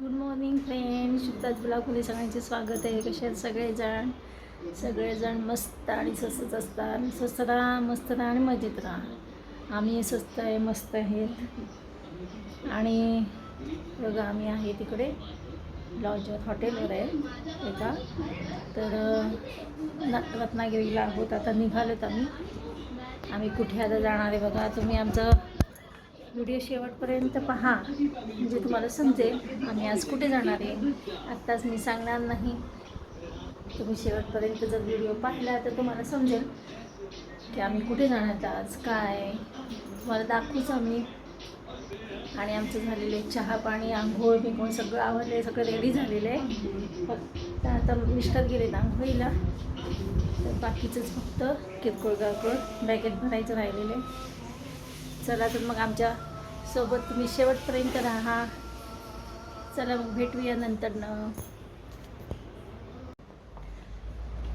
Good morning friend शुद्धात ब्लॉगमध्ये सगळ्यांचे स्वागत आहे. कसे आहेत सगळेजण? सगळेजण मस्त आणि स्वस्तच असतात. स्वस्त राहा मस्त राहा आणि मजेत राहा. आम्ही स्वस्त आहे मस्त आहेत. आणि बघा आम्ही आहे तिकडे लॉजवर हॉटेलवर आहे एका. तर रत्नागिरीला आहोत. आता निघालोत आम्ही. आम्ही कुठे आता जाणार आहे बघा. तुम्ही आमचं व्हिडिओ शेवटपर्यंत पहा म्हणजे तुम्हाला समजेल आम्ही आज कुठे जाणार आहे. आत्ताच मी सांगणार नाही. तुम्ही शेवटपर्यंत जर व्हिडिओ पाहिला तर तुम्हाला समजेल की आम्ही कुठे जाणार आहोत आज काय तुम्हाला दाखवूच आम्ही. आणि आमचं झालेलं आहे चहा पाणी आंघोळ बिघोळ सगळं आवडलं आहे सगळं रेडी झालेलं आहे. फक्त आता मिस्टर आहेत आंघोळीला. तर बाकीचंच फक्त किरकोळ गारकोळ बॅगेत भरायचं राहिलेलं आहे. चला तर मग आमच्यासोबत तुम्ही शेवटपर्यंत राहा. चला मग भेटूया नंतरनं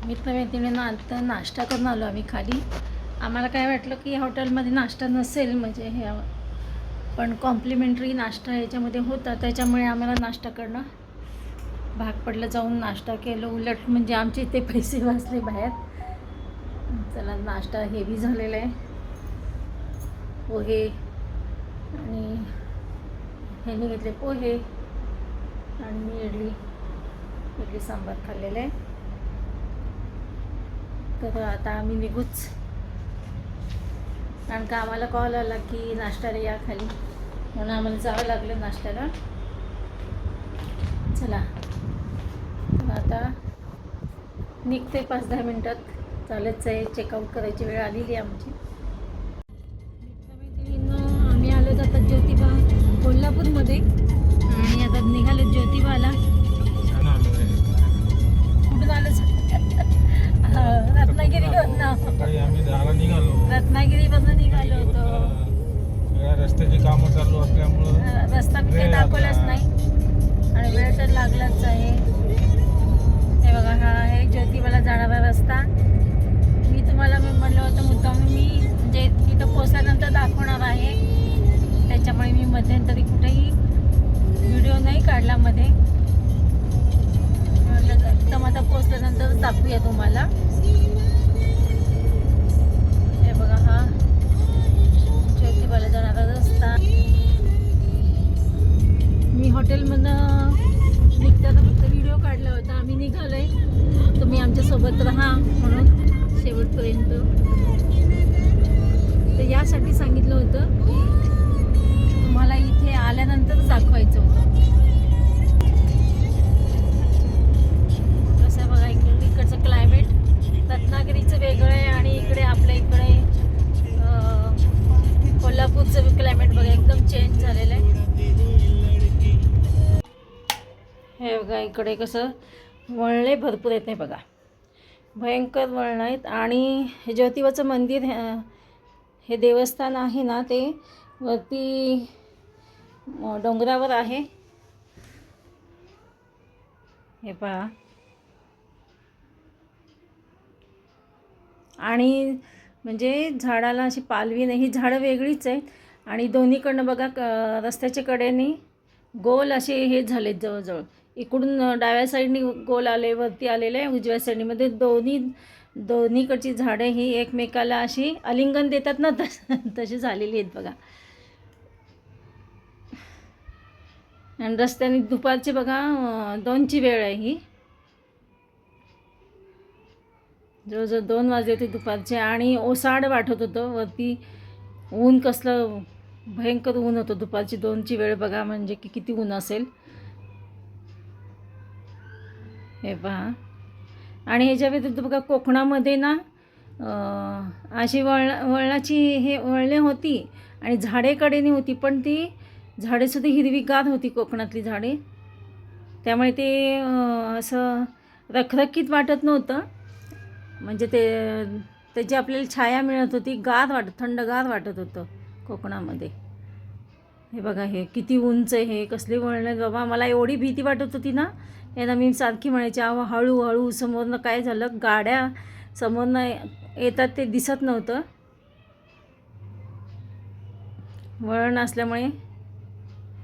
मित्रमैत्रिणींना आता नाश्ता करून आलो आम्ही खाली. आम्हाला काय वाटलं की हॉटेलमध्ये नाश्ता नसेल म्हणजे हे पण कॉम्प्लिमेंटरी नाश्ता ह्याच्यामध्ये होता. त्याच्यामुळे आम्हाला नाश्ता करणं भाग पडलं. जाऊन नाश्ता केलं. उलट म्हणजे आमचे ते पैसे वाचले बाहेर. चला नाश्ता हेवी झालेला आहे. पोहे आणि ह्यांनी घेतले पोहे आणि मी इडली इडली सांबार खाल्लेलं. आहे तर आता आम्ही निघूच. कारण का आम्हाला कॉल आला की नाश्त्याला या खाली. म्हणून आम्हाला जावं लागलं नाश्त्याला. चला. आता निघते पाच दहा मिनटात. चालत आहे चेकआउट करायची वेळ आलेली आहे आमची. कोल्हापूरमध्ये. आणि आता निघालो ज्योतिबाला. मध्यंतरी कुठेही व्हिडिओ नाही काढला मध्ये. एकदम आता पोचल्यानंतरच दाखवूया तुम्हाला. हे बघा हा. ज्योतिबाला जाणारा रस्ता मी हॉटेलमधनं निघताना फक्त व्हिडिओ काढला होता. आम्ही निघालोय. तुम्ही आमच्यासोबत राहा म्हणून शेवटपर्यंत. तर यासाठी सांगितलं होतं की तुम्हाला इथे आल्यानंतर दाखवायचं होतं. कसं बघा इकडे इकडचं क्लायमेट रत्नागिरीचं वेगळं आहे आणि इकडे आपल्या इकडे कोल्हापूरचं क्लायमेट बघा एकदम चेंज झालेलं आहे. हे बघा इकडे कसं वळणे भरपूर येत नाही बघा. भयंकर वळण आहेत आणि हे ज्योतिबाचं मंदिर हे- हे देवस्थान आहे ना ते वरती डोंगरावर आहे. हे पहा. आणि म्हणजे झाडाला अशी पालवी नाही ही झाडं वेगळीच आहेत. आणि दोन्हीकडनं बघा क रस्त्याच्या कडेने गोल असे हे झाले जवळजवळ. इकडून डाव्या साईडने गोल आले वरती आलेले आहे उजव्या साईडनीमध्ये दोन्ही दोन्हीकडची झाडं ही एकमेकाला अशी आलिंगन देतात ना तस तशी झालेली आहेत बघा. आणि रस्त्याने दुपारची बघा दोनची वेळ आहे ही. जवळजवळ दोन वाजले होते दुपारचे आणि ओसाड वाटत होतं. वरती ऊन कसलं भयंकर ऊन होतं दुपारची. दोनची वेळ बघा म्हणजे की किती ऊन असेल. हे पहा. आणि ह्याच्या व्यतिरिक्त बघा कोकणामध्ये ना अशी वळ वळणाची हे वळणे होती आणि झाडेकडेने होती पण ती झाडेसुद्धा हिरवीगार होती कोकणातली झाडे. त्यामुळे ते असं रखरखीत वाटत नव्हतं. म्हणजे ते त्याची आपल्याला छाया मिळत होती गार वाट थंडगार वाटत होतं कोकणामध्ये. हे बघा हे किती उंच आहे हे कसले वळणे बाबा मला एवढी भीती वाटत होती ना. यांना मी सारखी म्हणायची अहो हळूहळू समोरनं काय झालं? गाड्या समोरनं येतात ते दिसत नव्हतं. वळण असल्यामुळे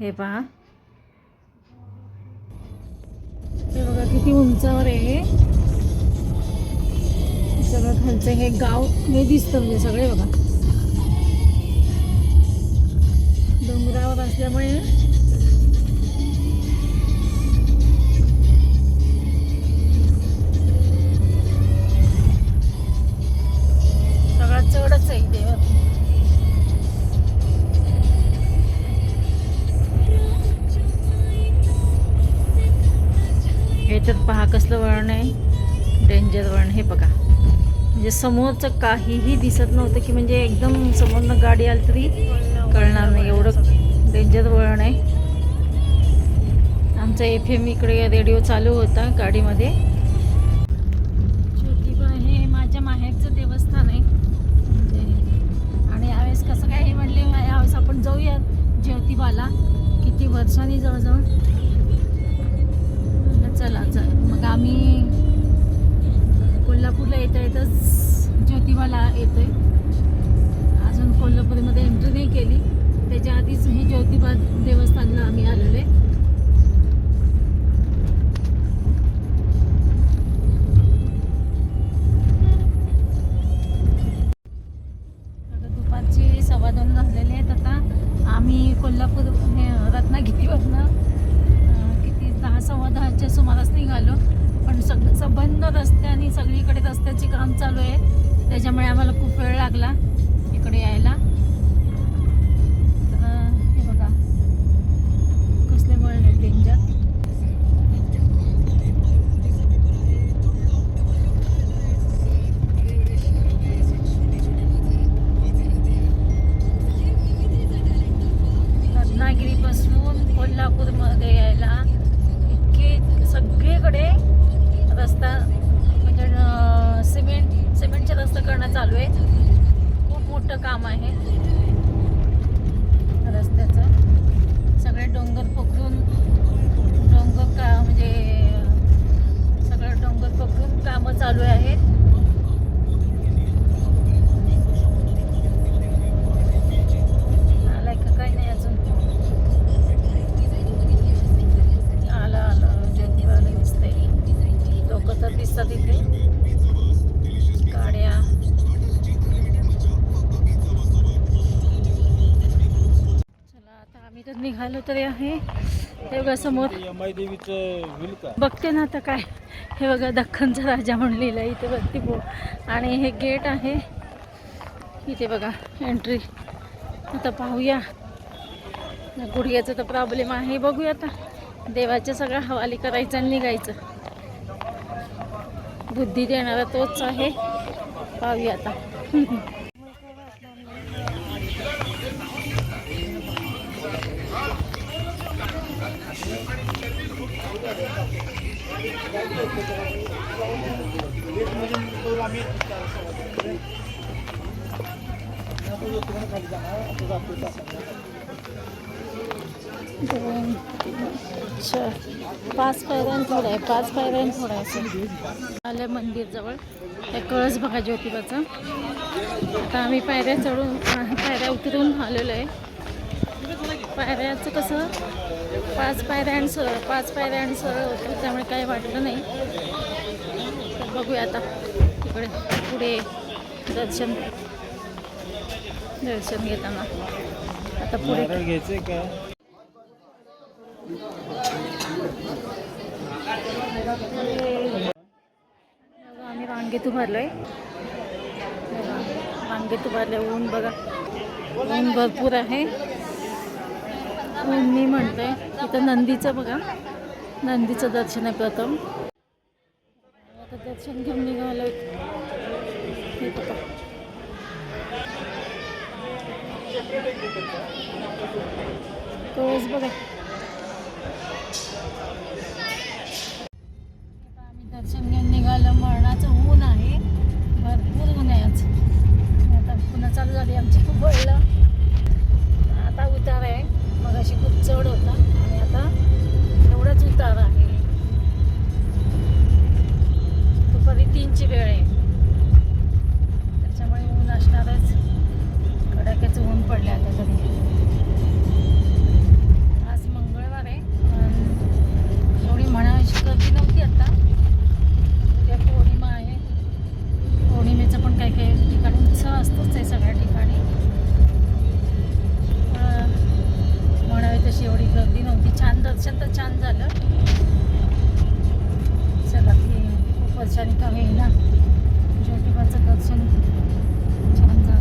हे पहा. किती उंचावर आहे हे. सगळं खालचं हे गाव हे दिसतं म्हणजे सगळे बघा. डोंगरावर असल्यामुळे सगळा चढच आहे देवा याच्यात तर पहा कसलं वळण आहे. डेंजर वळण. हे बघा. म्हणजे समोरचं काहीही दिसत नव्हतं की म्हणजे एकदम समोरनं गाडी आली तरी कळणार नाही. एवढं डेंजर वळण आहे. आमचा एफ एम इकडे रेडिओ चालू होता गाडीमध्ये. ज्योतिबा हे माझ्या माहेरचं देवस्थान आहे. म्हणजे आणि यावेळेस कसं काय हे म्हणले यावेळेस आपण जाऊया ज्योतिबाला. किती वर्षांनी जवळजवळ. चला चल. मग आम्ही कोल्हापूरला येता येतच ज्योतिबाला येतोय. अजून कोल्हापूरमध्ये एंट्री नाही केली. त्याच्या आधीच हे ज्योतिबा देवस्थानला आम्ही आलेलो आहे. सुमारास पण सग बंद रस्त्याने सगळीकडे रस्त्याचे काम चालू आहे. त्याच्यामुळे आम्हाला खूप वेळ लागला इकडे यायला. तर आहे. हे बघा समोर. बघते ना आता काय. हे बघा दख्खनचा राजा म्हणून लिहिलं इथे वरती बो आणि हे गेट आहे. इथे बघा एंट्री आता पाहूया. गुडघ्याचा तर प्रॉब्लेम आहे. बघूया आता. देवाच्या सगळं हवाली करायचं आणि निघायचं. बुद्धी देणारा तोच आहे. पाहूया आता. अच्छा पाच पायऱ्यां थोडं आहे पाच पायऱ्यां थोडं आहे आले आलं मंदिरजवळ हे कळस बघा ज्योतिबाचा. आता आम्ही पायऱ्या चढून पायऱ्या उतरून आलेलो आहे. पायऱ्याचं कसं? पाच पायऱ्या आणि सरळ पाच पायऱ्या आणि सरळ होतं त्यामुळे काही वाटलं नाही. तर बघूया आता. इकडे पुढे दर्शन. दर्शन घेताना. आता पुढे. नारळ घ्यायचंय का? आम्ही वांगेत उभारलोय बघा, वांगेत उभारले ऊन बघा. ऊन भरपूर आहे. मी म्हणतोय इथं नंदीचं बघा. नंदीचं दर्शन आहे प्रथम. आता दर्शन घेऊन निघालं तोच बघा. आम्ही दर्शन घेऊन निघालं. मरणाचं ऊन आहे. भरपूर ऊन आहे आज. आता पुन्हा चालू झाली आमची खूप वळलं आता उतार आहे अशी खूप चढ होता. आणि आता एवढाच उतार आहे. दुपारी तीनची वेळ आहे. त्याच्यामुळे ऊन असणारच. तर छान झालं. चला की खूप वर्षाने का होईना ज्योतिबाचं दर्शन छान झालं.